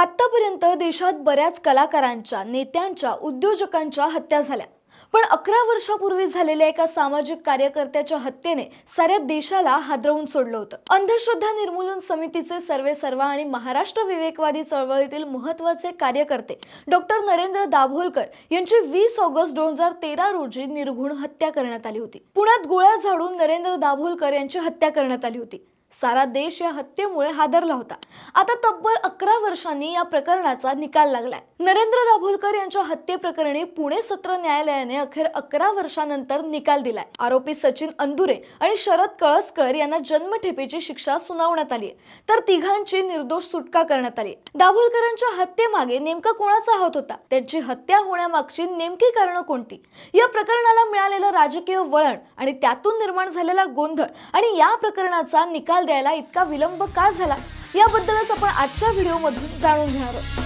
आत्तापर्यंत देशात बऱ्याच कलाकारांच्या नेत्यांच्या उद्योजकांच्या हत्या झाल्या. पण अकरा वर्षापूर्वी झालेल्या एका सामाजिक कार्यकर्त्याच्या हत्येने साऱ्या देशाला हादरवून सोडलं होतं. अंधश्रद्धा निर्मूलन समितीचे सर्वे सर्वा आणि महाराष्ट्र विवेकवादी चळवळीतील महत्त्वाचे कार्यकर्ते डॉक्टर नरेंद्र दाभोलकर यांची वीस ऑगस्ट दोन हजार तेरा रोजी निर्घुण हत्या करण्यात आली होती. पुण्यात गोळ्या झाडून नरेंद्र दाभोलकर यांची हत्या करण्यात आली होती. सारा देश या हत्येमुळे हादरला होता. आता तब्बल अकरा वर्षांनी या प्रकरणाचा निकाल लागलाय. नरेंद्र दाभोलकर यांच्या हत्येप्रकरणी पुणे सत्र न्यायालयाने अखेर अकरा वर्षानंतर निकाल दिलाय. आरोपी सचिन अंदुरे आणि शरद कळसकर यांना जन्मठेपेची शिक्षा सुनावण्यात आली तर तिघांची निर्दोष सुटका करण्यात आली दाभोलकरांच्या हत्येमागे नेमका कोणाचा हात होता? त्यांची हत्या होण्यामागची नेमकी कारणं कोणती? या प्रकरणाला मिळालेलं राजकीय वळण आणि त्यातून निर्माण झालेला गोंधळ आणि या प्रकरणाचा निकाल द्यायला इतका विलंब का झाला? याबद्दलच आपण आजच्या व्हिडिओमधून जाणून घेणार आहोत.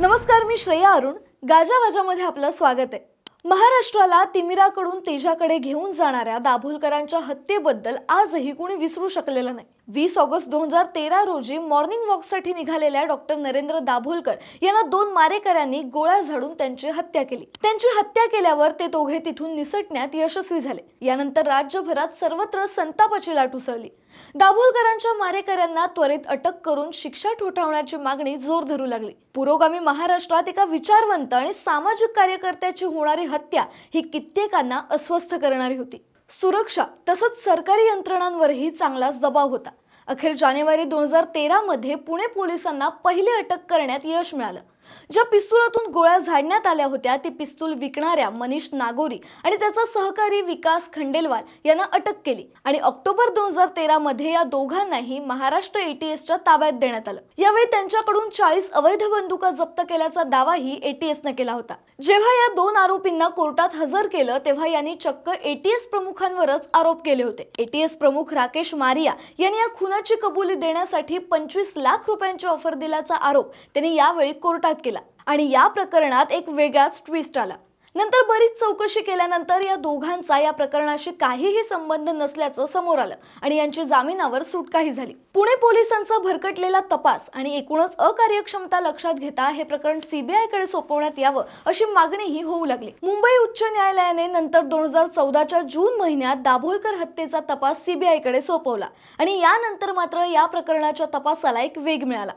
नमस्कार मी श्रेया अरुण. गाजावाजामध्ये आपलं स्वागत आहे. महाराष्ट्राला तिमिराकडून तेजाकडे घेऊन जाणाऱ्या दाभोलकरांच्या हत्येबद्दल आजही कुणी विसरू शकलेलं नाही. वीस ऑगस्ट दोन हजार तेरा रोजी मॉर्निंग वॉकसाठी निघालेल्या डॉक्टर नरेंद्र दाभोलकर यांना दोन मारेकऱ्यांनी गोळ्या झाडून त्यांची हत्या केली. त्यांची हत्या केल्यावर ते दोघे तिथून निसटण्यात यशस्वी झाले. यानंतर राज्यभरात सर्वत्र संतापाची लाट उसळली. दाभोलकरांच्या मारेकऱ्यांना त्वरित अटक करून शिक्षा ठोठावण्याची मागणी जोर धरू लागली. पुरोगामी महाराष्ट्रात एका विचारवंत आणि सामाजिक कार्यकर्त्याची होणारी हत्या ही कित्येकांना अस्वस्थ करणारी होती. सुरक्षा तसंच सरकारी यंत्रणांवरही चांगलाच दबाव होता. अखेर जानेवारी दोन हजार तेरामध्ये पुणे पोलिसांना पहिले अटक करण्यात यश मिळालं. ज्या पिस्तुलातून गोळ्या झाडण्यात आल्या होत्या ते पिस्तूल विकणाऱ्या मनीष नागोरी आणि त्याचा सहकारी विकास खंडेलवाल यांना अटक केली. आणि ऑक्टोबर दोन हजार तेरा मध्ये या दोघांनाही महाराष्ट्र एटीएसच्या ताब्यात देण्यात आलं. यावेळी त्यांच्याकडून चाळीस अवैध बंदुका जप्त केल्याचा दावाही एटीएसनं केला होता. जेव्हा या दोन आरोपींना कोर्टात हजर केलं तेव्हा यांनी चक्क एटीएस प्रमुखांवरच आरोप केले होते. एटीएस प्रमुख राकेश मारिया यांनी या खुनाची कबुली देण्यासाठी पंचवीस लाख रुपयांची ऑफर दिल्याचा आरोप त्यांनी यावेळी कोर्टात केला आणि या प्रकरणात एक वेगळाच ट्विस्ट आला. नंतर बरीच चौकशी केल्यानंतर या दोघांचा या प्रकरणाशी काहीही संबंध नसल्याचं समोर आलं आणि यांची जामिनावर सुटकाही झाली. पुणे पोलिसांचा भरकटलेला तपास आणि एकूणच अकार्यक्षमता लक्षात घेता हे प्रकरण सीबीआयकडे सोपवण्यात यावं अशी मागणीही होऊ लागली. मुंबई उच्च न्यायालयाने नंतर दोन हजार चौदाच्या जून महिन्यात दाभोलकर हत्येचा तपास सीबीआयकडे सोपवला आणि यानंतर मात्र या प्रकरणाच्या तपासाला एक वेग मिळाला.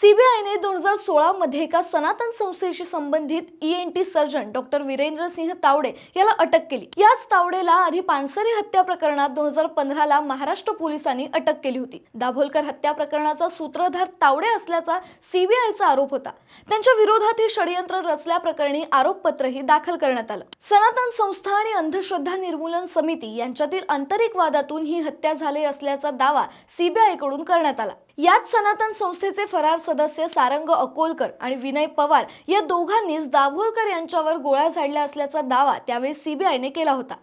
सीबीआयने दोन हजार सोळामध्ये एका सनातन संस्थेशी संबंधित E N T surgeon doctor Virendra Singh Tawade याला अटक केली. याच तावडेला आधी पानसरे हत्या प्रकरणात दोन हजार पंधराला महाराष्ट्र पोलिसांनी अटक केली होती. दाभोलकर हत्या प्रकरणाचा सूत्रधार तावडे असल्याचा सीबीआयचा आरोप होता. त्यांच्या विरोधात हे षडयंत्र रचल्याप्रकरणी आरोपपत्रही दाखल करण्यात आलं. सनातन संस्था आणि अंधश्रद्धा निर्मूलन समिती यांच्यातील आंतरिक वादातून ही हत्या झाली असल्याचा दावा सीबीआयकडून करण्यात आला. याच सनातन संस्थेचे फरार सदस्य सारंग अकोलकर आणि विनय पवार या दोघांनीच दाभोलकर यांच्यावर गोळ्या झाडल्या असल्याचा दावा त्यावेळी सीबीआयने केला होता.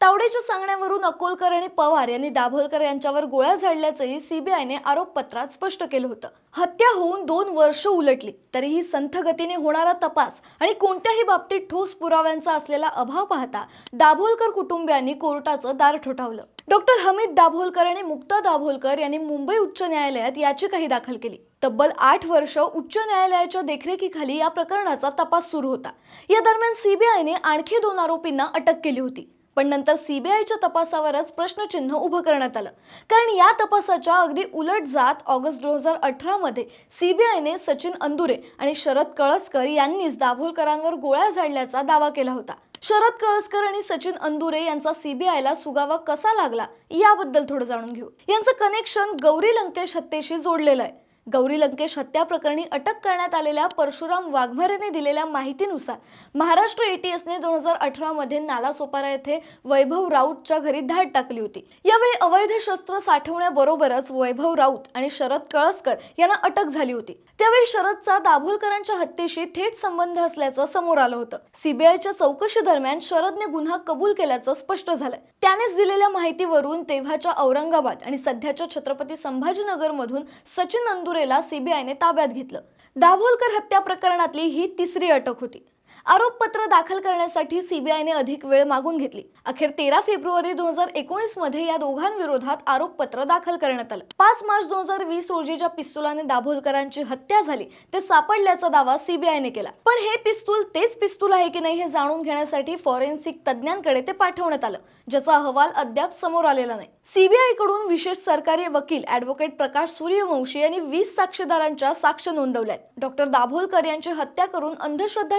तावडेच्या सांगण्यावरून अकोलकर आणि पवार यांनी दाभोलकर यांच्यावर गोळ्या झाडल्याचंही सीबीआयने आरोपपत्रात स्पष्ट केलं होतं. हत्या होऊन दोन वर्ष उलटली. तरीही संथ गतीने होणारा तपास आणि कोणत्याही बाबतीत ठोस पुराव्यांचा असलेला अभाव पाहता दाभोलकर कुटुंबियांनी कोर्टाचं दार ठोठावलं. डॉक्टर हमीद दाभोलकर आणि मुक्ता दाभोलकर यांनी मुंबई उच्च न्यायालयात याचिकाही दाखल केली. तब्बल आठ वर्ष उच्च न्यायालयाच्या देखरेखीखाली या प्रकरणाचा तपास सुरू होता. या दरम्यान सीबीआयने आणखी दोन आरोपींना अटक केली होती. पण नंतर सीबीआयच्या तपासावरच प्रश्नचिन्ह उभं करण्यात आलं. कारण या तपासाच्या अगदी उलट जात ऑगस्ट दोन हजार अठरामध्ये सीबीआयने सचिन अंदुरे आणि शरद कळसकर यांनीच दाभोलकरांवर गोळ्या झाडल्याचा दावा केला होता. शरद कळसकर आणि सचिन अंदुरे यांचा सीबीआयला सुगावा कसा लागला याबद्दल थोडं जाणून घेऊ. यांचं कनेक्शन गौरी लंकेश हत्येशी जोडलेलं आहे. गौरी लंकेश हत्या प्रकरणी अटक करण्यात आलेल्या परशुराम वाघमारेने दिलेल्या माहितीनुसार महाराष्ट्र एटीएसने दोन हजार अठरा मध्ये नालासोपारा येथे वैभव राऊतच्या घरी धाड टाकली होती. यावेळी अवैध शस्त्र साठवण्याबरोबरच वैभव राऊत आणि शरद कळसकर यांना अटक झाली होती. त्यावेळी शरदचा दाभोलकरांच्या हत्येशी थेट संबंध असल्याचं समोर आलं होतं. सीबीआयच्या चौकशी दरम्यान शरदने गुन्हा कबूल केल्याचं स्पष्ट झालंय. त्यानेच दिलेल्या माहितीवरून तेव्हाच्या औरंगाबाद आणि सध्याच्या छत्रपती संभाजीनगर मधून सचिन अंदुरेला सीबीआयने ताब्यात घेतलं. दाभोलकर हत्या प्रकरणातली ही तिसरी अटक होती. आरोपपत्र दाखल करण्यासाठी सीबीआयने अधिक वेळ मागून घेतली. अखेर तेरा फेब्रुवारी दोन हजार एकोणीसमध्ये या दोघांविरोधात आरोपपत्र दाखल करण्यात आलं. पाच मार्च दोन हजार वीस रोजी ज्या पिस्तुलाने दाभोलकरांची हत्या झाली ते सापडल्याचा दावा सीबीआयने केला. पण हे पिस्तूल तेच पिस्तूल आहे की नाही हे जाणून घेण्यासाठी फॉरेन्सिक तज्ज्ञांकडे ते पाठवण्यात आलं ज्याचा अहवाल अद्याप समोर आलेला नाही. सीबीआयकडून विशेष सरकारी वकील ऍडव्होकेट प्रकाश सूर्यवंशी यांनी वीस साक्षीदारांच्या साक्ष नोंदवल्यात डॉक्टर दाभोलकर यांची हत्या करून अंधश्रद्धा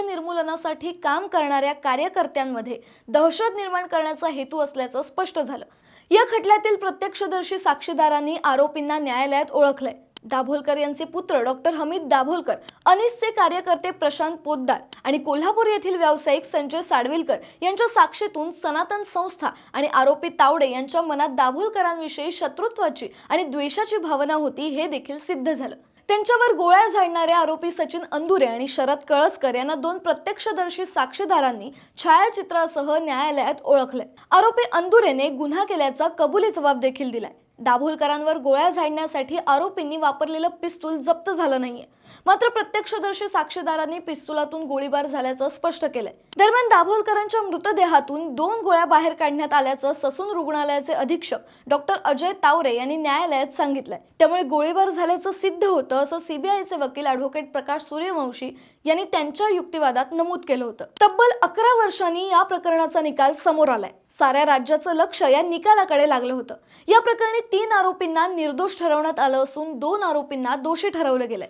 आंदोलनासाठी काम करणाऱ्या कार्यकर्त्यांमध्ये दहशत निर्माण करण्याचा हेतू असल्याचं स्पष्ट झालं. या खटल्यातील प्रत्यक्षदर्शी साक्षीदारांनी आरोपींना न्यायालयात ओळखलंय. दाभोलकर यांचे पुत्र डॉक्टर हमीद दाभोलकर अनिसचे कार्यकर्ते प्रशांत पोद्दार आणि कोल्हापूर येथील व्यावसायिक संजय साडविलकर यांच्या साक्षीतून सनातन संस्था आणि आरोपी तावडे यांच्या मनात दाभोलकरांविषयी शत्रुत्वाची आणि द्वेषाची भावना होती हे देखील सिद्ध झालं. त्यांच्यावर गोळ्या झाडणारे आरोपी सचिन अंदुरे आणि शरद कळसकर यांना दोन प्रत्यक्षदर्शी साक्षीदारांनी छायाचित्रासह न्यायालयात ओळखले. आरोपी अंदुरेने गुन्हा केल्याचा कबुली जबाब देखील दिलाय. दाभोलकरांवर गोळ्या झाडण्यासाठी आरोपींनी वापरलेलं पिस्तूल जप्त झालं नाहीये. मात्र प्रत्यक्षदर्शी साक्षीदारांनी पिस्तुलातून गोळीबार झाल्याचं स्पष्ट केलंय. दरम्यान दाभोलकरांच्या मृतदेहातून दोन गोळ्या बाहेर काढण्यात आल्याचं ससून रुग्णालयाचे अधीक्षक डॉक्टर अजय तावरे यांनी न्यायालयात सांगितलंय. त्यामुळे गोळीबार झाल्याचं सिद्ध होतं असं सीबीआयचे वकील अॅडव्होकेट प्रकाश सूर्यवंशी यांनी त्यांच्या युक्तिवादात नमूद केलं होतं. तब्बल अकरा वर्षांनी या प्रकरणाचा निकाल समोर आलाय. साऱ्या राज्याचं लक्ष या निकालाकडे लागलं होतं. या प्रकरणी तीन आरोपींना निर्दोष ठरवण्यात आलं असून दोन आरोपींना दोषी ठरवलं गेलंय.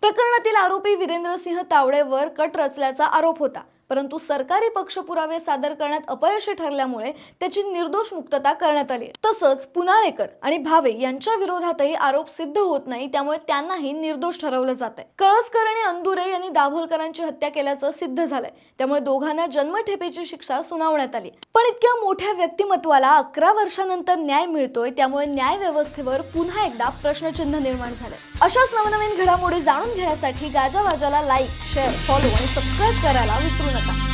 प्रकरणातील आरोपी वीरेंद्रसिंह तावडेवर कट रचल्याचा आरोप होता. परंतु सरकारी पक्ष पुरावे सादर करण्यात अपयशी ठरल्यामुळे त्याची निर्दोष मुक्तता करण्यात आली तसंच पुनाळेकर आणि भावे यांच्या विरोधातही आरोप सिद्ध होत नाही त्यामुळे त्यांनाही निर्दोष ठरवलं जात आहे. कळसकर आणि अंदुरे यांनी दाभोलकरांची हत्या केल्याचं सिद्ध झालंय. त्यामुळे दोघांना जन्मठेपेची शिक्षा सुनावण्यात आली पण इतक्या मोठ्या व्यक्तिमत्वाला अकरा वर्षानंतर न्याय मिळतोय त्यामुळे न्याय व्यवस्थेवर पुन्हा एकदा प्रश्नचिन्ह निर्माण झालंय. अशाच नवनवीन घडामोडी जाणून घेण्यासाठी गाजावाजाला लाईक शेअर फॉलो आणि सबस्क्राईब करायला विसरू 일어났다.